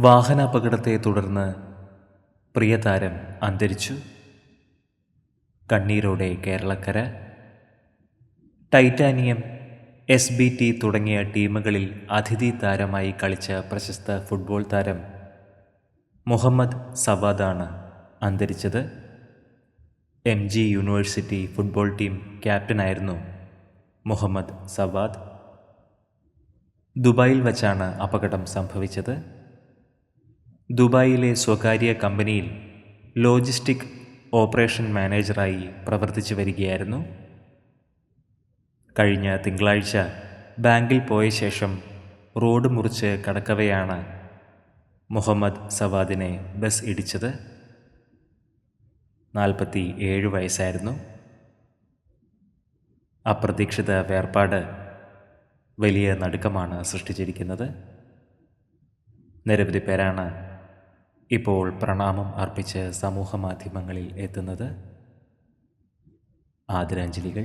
വാഹനാപകടത്തെ തുടർന്ന് പ്രിയതാരം അന്തരിച്ചു. കണ്ണീരോടെ കേരളക്കര. ടൈറ്റാനിയം എസ് ബി ടി തുടങ്ങിയ ടീമുകളിൽ അതിഥി താരമായി കളിച്ച പ്രശസ്ത ഫുട്ബോൾ താരം മുഹമ്മദ് സവാദാണ് അന്തരിച്ചത്. M G university football team ക്യാപ്റ്റനായിരുന്നു Muhammad Savad. ദുബായിൽ വച്ചാണ് അപകടം സംഭവിച്ചത്. ദുബായിലെ സ്വകാര്യ കമ്പനിയിൽ ലോജിസ്റ്റിക് ഓപ്പറേഷൻ മാനേജറായി പ്രവർത്തിച്ചു വരികയായിരുന്നു. കഴിഞ്ഞ തിങ്കളാഴ്ച ബാങ്കിൽ പോയ ശേഷം റോഡ് മുറിച്ച് കടക്കവെയാണ് മുഹമ്മദ് സവാദിനെ ബസ് ഇടിച്ചത്. നാൽപ്പത്തി ഏഴ് വയസ്സായിരുന്നു. അപ്രതീക്ഷിത വേർപാട് വലിയ നടുക്കമാണ് സൃഷ്ടിച്ചിരിക്കുന്നത്. നിരവധി പേരാണ് ഇപ്പോൾ പ്രണാമം അർപ്പിച്ച് സമൂഹമാധ്യമങ്ങളിൽ എത്തുന്നത് ആദരാഞ്ജലികൾ